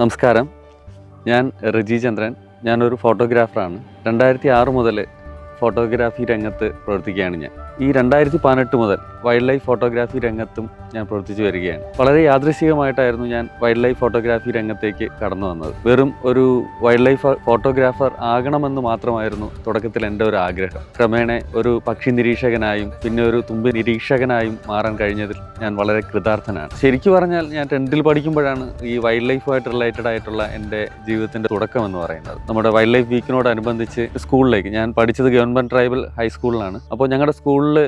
നമസ്കാരം. ഞാൻ റിജി ചന്ദ്രൻ. ഞാനൊരു ഫോട്ടോഗ്രാഫറാണ്. രണ്ടായിരത്തി ആറ് മുതൽ ഫോട്ടോഗ്രാഫി രംഗത്ത് പ്രവർത്തിക്കുകയാണ് ഞാൻ. ഈ രണ്ടായിരത്തി പതിനെട്ട് മുതൽ വൈൽഡ് ലൈഫ് ഫോട്ടോഗ്രാഫി രംഗത്തും ഞാൻ പ്രവർത്തിച്ചു വരികയാണ്. വളരെ യാദൃശികമായിട്ടായിരുന്നു ഞാൻ വൈൽഡ് ലൈഫ് ഫോട്ടോഗ്രാഫി രംഗത്തേക്ക് കടന്നു വന്നത്. വെറും ഒരു വൈൽഡ് ലൈഫ് ഫോട്ടോഗ്രാഫർ ആകണമെന്ന് മാത്രമായിരുന്നു തുടക്കത്തിൽ എന്റെ ഒരു ആഗ്രഹം. ക്രമേണ ഒരു പക്ഷി നിരീക്ഷകനായും പിന്നെ ഒരു തുമ്പി നിരീക്ഷകനായും മാറാൻ കഴിഞ്ഞതിൽ ഞാൻ വളരെ കൃതാർത്ഥനാണ്. ശരിക്കും പറഞ്ഞാൽ ഞാൻ ടെൻത്തിൽ പഠിക്കുമ്പോഴാണ് ഈ വൈൽഡ് ലൈഫുമായിട്ട് റിലേറ്റഡ് ആയിട്ടുള്ള എന്റെ ജീവിതത്തിന്റെ തുടക്കം എന്ന് പറയുന്നത്. നമ്മുടെ വൈൽഡ് ലൈഫ് വീക്കിനോടനുബന്ധിച്ച് സ്കൂളിലേക്ക് ഞാൻ പഠിച്ചത് ഗവൺമെന്റ് ട്രൈബൽ ഹൈസ്കൂളിലാണ്. അപ്പോൾ ഞങ്ങളുടെ സ്കൂളിൽ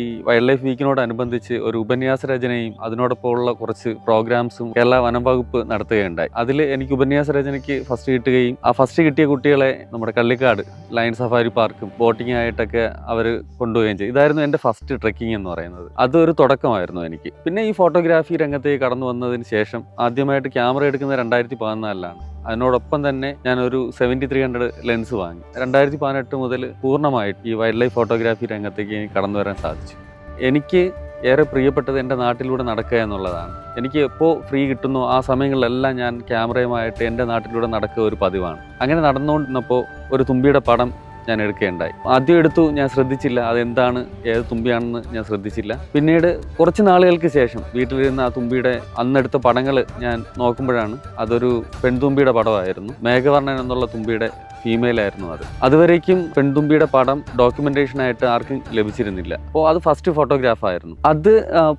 ഈ വൈൽഡ് ലൈഫ് വീക്കിനോടനുബന്ധിച്ച് ഒരു ഉപന്യാസ രചനയും അതിനോടൊപ്പമുള്ള കുറച്ച് പ്രോഗ്രാംസും കേരള വനം വകുപ്പ് നടത്തുകയുണ്ടായി. അതിൽ എനിക്ക് ഉപന്യാസ രചനയ്ക്ക് ഫസ്റ്റ് കിട്ടുകയും ആ ഫസ്റ്റ് കിട്ടിയ കുട്ടികളെ നമ്മുടെ കള്ളിക്കാട് ലയൺ സഫാരി പാർക്കും ബോട്ടിംഗ് ആയിട്ടൊക്കെ അവർ കൊണ്ടുപോവുകയും ചെയ്തു. ഇതായിരുന്നു എന്റെ ഫസ്റ്റ് ട്രെക്കിംഗ് എന്ന് പറയുന്നത്. അതൊരു തുടക്കമായിരുന്നു എനിക്ക്. പിന്നെ ഈ ഫോട്ടോഗ്രാഫി രംഗത്തേക്ക് കടന്നു വന്നതിന് ശേഷം ആദ്യമായിട്ട് ക്യാമറ എടുക്കുന്നത് രണ്ടായിരത്തി പതിനാലിലാണ് അതിനോടൊപ്പം തന്നെ ഞാൻ ഒരു സെവന്റി ത്രീ ഹൺഡ്രഡ് ലെൻസ് വാങ്ങി. രണ്ടായിരത്തി പതിനെട്ട് മുതൽ പൂർണമായിട്ട് ഈ വൈൽഡ് ലൈഫ് ഫോട്ടോഗ്രാഫി രംഗത്തേക്ക് എനിക്ക് കടന്നു വരാൻ സാധിച്ചു. എനിക്ക് ഏറെ പ്രിയപ്പെട്ടത് എന്റെ നാട്ടിലൂടെ നടക്കുക എന്നുള്ളതാണ്. എനിക്ക് എപ്പോൾ ഫ്രീ കിട്ടുന്നോ ആ സമയങ്ങളിലെല്ലാം ഞാൻ ക്യാമറയുമായിട്ട് എന്റെ നാട്ടിലൂടെ നടക്കുക ഒരു പതിവാണ്. അങ്ങനെ നടന്നുകൊണ്ടിരുന്നപ്പോൾ ഒരു തുമ്പിയുടെ പടം ഞാൻ എടുക്കുകയുണ്ടായി. ആദ്യം എടുത്തു ഞാൻ ശ്രദ്ധിച്ചില്ല അതെന്താണ് ഏത് തുമ്പിയാണെന്ന് ഞാൻ ശ്രദ്ധിച്ചില്ല. പിന്നീട് കുറച്ച് നാളുകൾക്ക് ശേഷം വീട്ടിലിരുന്ന ആ തുമ്പിയുടെ അന്നെടുത്ത പടങ്ങൾ ഞാൻ നോക്കുമ്പോഴാണ് അതൊരു പെൺതുമ്പിയുടെ പടമായിരുന്നു. മേഘവർണൻ എന്നുള്ള തുമ്പിയുടെ ഫീമെയിൽ ആയിരുന്നു അത്. അതുവരേക്കും പെൺതുമ്പിയുടെ പടം ഡോക്യുമെന്റേഷൻ ആയിട്ട് ആർക്കും ലഭിച്ചിരുന്നില്ല. അപ്പോൾ അത് ഫസ്റ്റ് ഫോട്ടോഗ്രാഫ് ആയിരുന്നു. അത്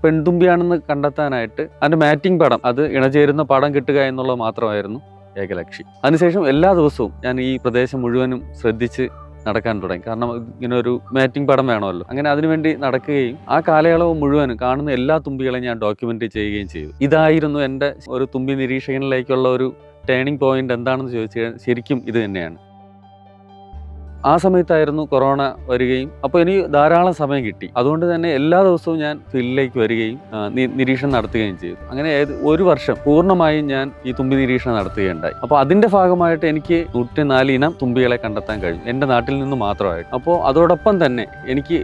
പെൺതുമ്പിയാണെന്ന് കണ്ടെത്താനായിട്ട് അതിന്റെ മാറ്റിംഗ് പടം അത് ഇണചേരുന്ന പടം കിട്ടുക എന്നുള്ളത് മാത്രമായിരുന്നു ഏകലക്ഷി. അതിനുശേഷം എല്ലാ ദിവസവും ഞാൻ ഈ പ്രദേശം മുഴുവനും ശ്രദ്ധിച്ച് നടക്കാൻ തുടങ്ങി. കാരണം ഇങ്ങനെ ഒരു മാറ്റിംഗ് പടം വേണമല്ലോ. അങ്ങനെ അതിനുവേണ്ടി നടക്കുകയും ആ കാലയളവ് മുഴുവനും കാണുന്ന എല്ലാ തുമ്പികളെയും ഞാൻ ഡോക്യുമെന്റ് ചെയ്യുകയും ചെയ്തു. ഇതായിരുന്നു എന്റെ ഒരു തുമ്പി നിരീക്ഷകനിലേക്കുള്ള ഒരു ടേണിംഗ് പോയിന്റ് എന്താണെന്ന് ചോദിച്ചാൽ ശരിക്കും ഇത് തന്നെയാണ്. ആ സമയത്തായിരുന്നു കൊറോണ വരികയും അപ്പോൾ എനിക്ക് ധാരാളം സമയം കിട്ടി. അതുകൊണ്ട് തന്നെ എല്ലാ ദിവസവും ഞാൻ ഫീൽഡിലേക്ക് വരികയും നിരീക്ഷണം നടത്തുകയും ചെയ്തു. അങ്ങനെ ഒരു വർഷം പൂർണമായും ഞാൻ ഈ തുമ്പി നിരീക്ഷണം നടത്തുകയുണ്ടായി. അപ്പോൾ അതിന്റെ ഭാഗമായിട്ട് എനിക്ക് നൂറ്റിനാല് ഇനം തുമ്പികളെ കണ്ടെത്താൻ കഴിഞ്ഞു. എന്റെ നാട്ടിൽ നിന്ന് മാത്രമായിട്ട്. അപ്പോൾ അതോടൊപ്പം തന്നെ എനിക്ക്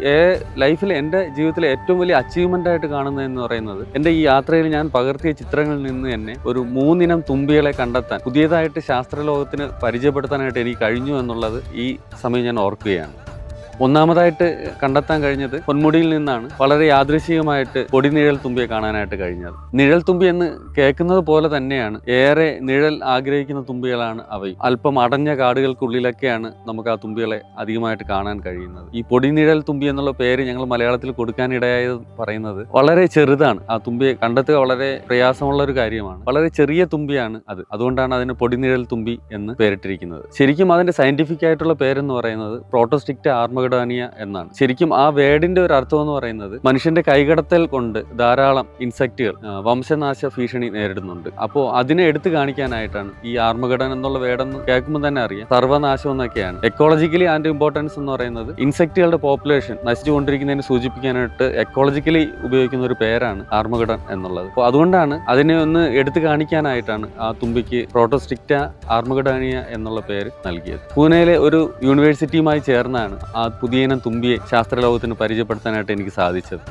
ലൈഫിൽ എന്റെ ജീവിതത്തിലെ ഏറ്റവും വലിയ അച്ചീവ്മെന്റ് ആയിട്ട് കാണുന്നത് എന്ന് പറയുന്നത് എന്റെ ഈ യാത്രയിൽ ഞാൻ പകർത്തിയ ചിത്രങ്ങളിൽ നിന്ന് തന്നെ ഒരു മൂന്നിനം തുമ്പികളെ കണ്ടെത്താൻ പുതിയതായിട്ട് ശാസ്ത്രലോകത്തിന് പരിചയപ്പെടുത്താനായിട്ട് എനിക്ക് കഴിഞ്ഞു എന്നുള്ളത് ഈ സമയം ഞാൻ ഓർക്കുകയാണ്. ഒന്നാമതായിട്ട് കണ്ടെത്താൻ കഴിഞ്ഞത് പൊന്മുടിയിൽ നിന്നാണ്. വളരെ യാദൃശികമായിട്ട് കൊടിനിഴൽ തുമ്പിയെ കാണാനായിട്ട് കഴിഞ്ഞത്. നിഴൽ തുമ്പി എന്ന് കേൾക്കുന്നത് പോലെ തന്നെയാണ് ഏറെ നിഴൽ ആഗ്രഹിക്കുന്ന തുമ്പികളാണ് അവയും. അല്പം അടഞ്ഞ കാടുകൾക്കുള്ളിലൊക്കെയാണ് നമുക്ക് ആ തുമ്പികളെ അധികമായിട്ട് കാണാൻ കഴിയുന്നത്. ഈ പൊടിനിഴൽ തുമ്പി എന്നുള്ള പേര് ഞങ്ങൾ മലയാളത്തിൽ കൊടുക്കാനിടയായത് പറയുന്നത് വളരെ ചെറുതാണ്. ആ തുമ്പിയെ കണ്ടെത്തുക വളരെ പ്രയാസമുള്ള ഒരു കാര്യമാണ്. വളരെ ചെറിയ തുമ്പിയാണ് അത്. അതുകൊണ്ടാണ് അതിന് പൊടിനിഴൽ തുമ്പി എന്ന് പേരിട്ടിരിക്കുന്നത്. ശരിക്കും അതിന്റെ സയന്റിഫിക് ആയിട്ടുള്ള പേരെന്ന് പറയുന്നത് പ്രോട്ടോസ്റ്റിക്റ്റ ആർമഗഡാനിയ എന്നാണ്. ശരിക്കും ആ വേർഡിന്റെ ഒരു അർത്ഥം എന്ന് പറയുന്നത് മനുഷ്യന്റെ കൈകടത്തൽ കൊണ്ട് ധാരാളം ഇൻസെക്റ്റുകൾ വംശനാശ ഭീഷണി നേരിടുന്നുണ്ട്. അപ്പോൾ അതിനെ എടുത്തു കാണിക്കാനായിട്ടാണ് ഈ ആർമഗഡൻ എന്നുള്ള വേർഡെന്ന് കേൾക്കുമ്പോൾ തന്നെ അറിയാം. സർവനാശം എന്നൊക്കെയാണ്. എക്കോളജിക്കലി അതിന്റെ ഇമ്പോർട്ടൻസ് എന്ന് പറയുന്നത് ഇൻസെക്റ്റുകളുടെ പോപ്പുലേഷൻ നശിച്ചുകൊണ്ടിരിക്കുന്നതിന് സൂചിപ്പിക്കാനായിട്ട് എക്കോളജിക്കലി ഉപയോഗിക്കുന്ന ഒരു പേരാണ് ആർമഗഡൻ എന്നുള്ളത്. അപ്പോൾ അതുകൊണ്ടാണ് അതിനെ ഒന്ന് എടുത്തു കാണിക്കാനായിട്ടാണ് ആ തുമ്പിക്ക് പ്രോട്ടോസ്റ്റിക്റ്റ ആർമഗഡാനിയ എന്നുള്ള പേര് നൽകിയത്. പൂനെയിലെ ഒരു യൂണിവേഴ്സിറ്റിയുമായി ചേർന്നാണ് ആ പുതിയ ഇനം തുമ്പിയെ ശാസ്ത്രലോകത്തിന് പരിചയപ്പെടുത്താനായിട്ട് എനിക്ക് സാധിച്ചത്.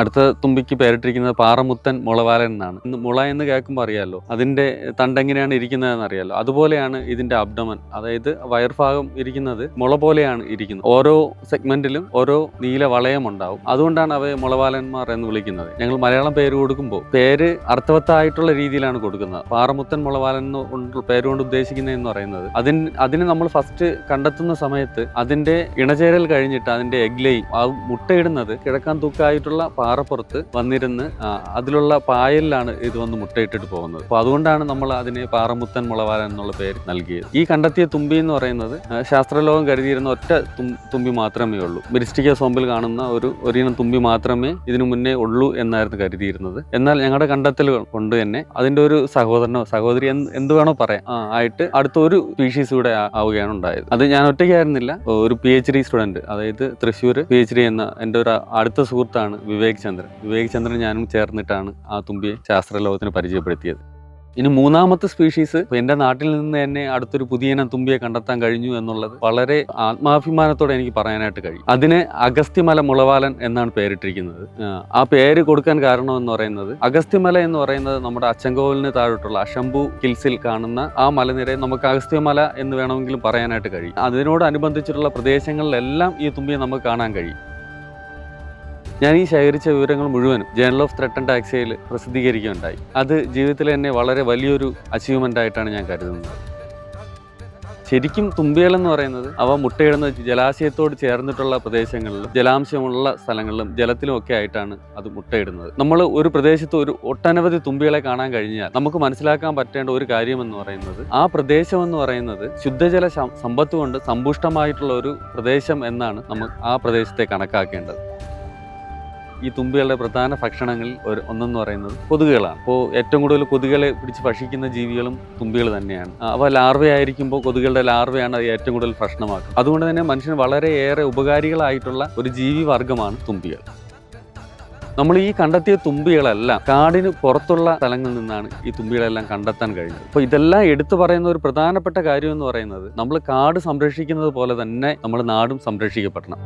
അടുത്ത തുമ്പിക്ക് പേരിട്ടിരിക്കുന്നത് പാറമുത്തൻ മുളവാലൻ എന്നാണ്. ഇന്ന് മുള എന്ന് കേൾക്കുമ്പോൾ അറിയാലോ അതിന്റെ തണ്ടെങ്ങനെയാണ് ഇരിക്കുന്നതെന്ന് അറിയാമല്ലോ അതുപോലെയാണ് ഇതിന്റെ അബ്ഡമൻ അതായത് വയർഭാഗം ഇരിക്കുന്നത് മുള പോലെയാണ് ഇരിക്കുന്നത്. ഓരോ സെഗ്മെന്റിലും ഓരോ നീല വളയം ഉണ്ടാവും. അതുകൊണ്ടാണ് അവയെ മുളവാലന്മാർ എന്ന് വിളിക്കുന്നത്. ഞങ്ങൾ മലയാളം പേര് കൊടുക്കുമ്പോൾ പേര് അർത്ഥവത്തായിട്ടുള്ള രീതിയിലാണ് കൊടുക്കുന്നത്. പാറമുത്തൻ മുളവാലൻ എന്ന് കൊണ്ട് പേര് കൊണ്ട് ഉദ്ദേശിക്കുന്നതെന്ന് പറയുന്നത് അതിന് അതിന് നമ്മൾ ഫസ്റ്റ് കണ്ടെത്തുന്ന സമയത്ത് അതിന്റെ ഇണചേരൽ കഴിഞ്ഞിട്ട് അതിന്റെ എഗ്ലയും ആ മുട്ടയിടുന്നത് കിഴക്കാൻ തൂക്കായിട്ടുള്ള പാറപ്പുറത്ത് വന്നിരുന്ന് അതിലുള്ള പായലിലാണ് ഇത് വന്ന് മുട്ടയിട്ടിട്ട് പോകുന്നത്. അപ്പോൾ അതുകൊണ്ടാണ് നമ്മൾ അതിനെ പാറമുത്തൻ മുളവാരൻ എന്നുള്ള പേര് നൽകിയത്. ഈ കണ്ടെത്തിയ തുമ്പി എന്ന് പറയുന്നത് ശാസ്ത്രലോകം കരുതിയിരുന്ന ഒറ്റ തുമ്പി മാത്രമേ ഉള്ളൂ. മിരിസ്റ്റിക്ക സോമ്പിൽ കാണുന്ന ഒരു ഒരിനം തുമ്പി മാത്രമേ ഇതിനു മുന്നേ ഉള്ളൂ എന്നായിരുന്നു കരുതിയിരുന്നത്. എന്നാൽ ഞങ്ങളുടെ കണ്ടെത്തലുകൾ കൊണ്ട് തന്നെ അതിന്റെ ഒരു സഹോദരനോ സഹോദരി എന്ത് വേണോ പറയാം ആയിട്ട് അടുത്ത ഒരു സ്പീഷീസ് കൂടെ ആവുകയാണ് ഉണ്ടായത്. അത് ഞാൻ ഒറ്റയ്ക്കായിരുന്നില്ല ഒരു പി എച്ച് ഡി സ്റ്റുഡന്റ് അതായത് തൃശ്ശൂർ പി എച്ച് ഡി എന്ന എന്റെ ഒരു അടുത്ത സുഹൃത്താണ് വിവേക് ചന്ദ്രൻ വിവേക് ചന്ദ്രൻ ഞാനും ചേർന്നിട്ടാണ് ആ തുമ്പിയെ ശാസ്ത്രലോകത്തിന് പരിചയപ്പെടുത്തിയത്. ഇനി മൂന്നാമത്തെ സ്പീഷീസ് എന്റെ നാട്ടിൽ നിന്ന് തന്നെ അടുത്തൊരു പുതിയ തുമ്പിയെ കണ്ടെത്താൻ കഴിഞ്ഞു എന്നുള്ളത് വളരെ ആത്മാഭിമാനത്തോടെ എനിക്ക് പറയാനായിട്ട് കഴിയും. അതിന് അഗസ്ത്യമല മുളവാലൻ എന്നാണ് പേരിട്ടിരിക്കുന്നത്. ആ, ആ പേര് കൊടുക്കാൻ കാരണം എന്ന് പറയുന്നത് അഗസ്ത്യമല എന്ന് പറയുന്നത് നമ്മുടെ അച്ചങ്കോവിലിന് താഴോട്ടുള്ള അശംഭു ഹിൽസിൽ കാണുന്ന ആ മലനിരയെ നമുക്ക് അഗസ്ത്യമല എന്ന് വേണമെങ്കിലും പറയാനായിട്ട് കഴിയും. അതിനോടനുബന്ധിച്ചിട്ടുള്ള പ്രദേശങ്ങളിലെല്ലാം ഈ തുമ്പിയെ നമുക്ക് കാണാൻ കഴിയും. ഞാൻ ഈ ശേഖരിച്ച വിവരങ്ങൾ മുഴുവനും ജേണൽ ഓഫ് ത്രെട്ട് ആൻഡ് ടാക്സിയിൽ പ്രസിദ്ധീകരിക്കുകയുണ്ടായി. അത് ജീവിതത്തിൽ എന്നെ വളരെ വലിയൊരു അച്ചീവ്മെന്റ് ആയിട്ടാണ് ഞാൻ കരുതുന്നത്. ശരിക്കും തുമ്പികൾ എന്ന് പറയുന്നത് അവ മുട്ടയിടുന്ന ജലാശയത്തോട് ചേർന്നിട്ടുള്ള പ്രദേശങ്ങളിലും ജലാംശമുള്ള സ്ഥലങ്ങളിലും ജലത്തിലും ഒക്കെ ആയിട്ടാണ് അത് മുട്ടയിടുന്നത്. നമ്മൾ ഒരു പ്രദേശത്ത് ഒരു ഒട്ടനവധി തുമ്പികളെ കാണാൻ കഴിഞ്ഞാൽ നമുക്ക് മനസ്സിലാക്കാൻ പറ്റേണ്ട ഒരു കാര്യം എന്ന് പറയുന്നത് ആ പ്രദേശം എന്ന് പറയുന്നത് ശുദ്ധജല സമ്പത്ത് കൊണ്ട് സമ്പുഷ്ടമായിട്ടുള്ള ഒരു പ്രദേശം എന്നാണ് നമ്മൾ ആ പ്രദേശത്തെ കണക്കാക്കേണ്ടത്. ഈ തുമ്പികളുടെ പ്രധാന ഭക്ഷണങ്ങളിൽ ഒരു ഒന്നെന്ന് പറയുന്നത് കൊതുകുകളാണ്. അപ്പോൾ ഏറ്റവും കൂടുതൽ കൊതുകുകളെ പിടിച്ച് ഭക്ഷിക്കുന്ന ജീവികളും തുമ്പികൾ തന്നെയാണ്. അവ ലാർവയായിരിക്കുമ്പോൾ കൊതുകുകളുടെ ലാർവയാണ് ഏറ്റവും കൂടുതൽ ഭക്ഷണമാക്കുന്നത് അതുകൊണ്ട് തന്നെ മനുഷ്യന് വളരെയേറെ ഉപകാരികളായിട്ടുള്ള ഒരു ജീവി വർഗമാണ് തുമ്പികൾ. നമ്മൾ ഈ കണ്ടെത്തിയ തുമ്പികളെല്ലാം കാടിന് പുറത്തുള്ള സ്ഥലങ്ങളിൽ നിന്നാണ് ഈ തുമ്പികളെല്ലാം കണ്ടെത്താൻ കഴിഞ്ഞത്. അപ്പോൾ ഇതെല്ലാം എടുത്തു പറയുന്ന ഒരു പ്രധാനപ്പെട്ട കാര്യം എന്ന് പറയുന്നത് നമ്മൾ കാട് സംരക്ഷിക്കുന്നത് പോലെ തന്നെ നമ്മൾ നാടും സംരക്ഷിക്കപ്പെടണം.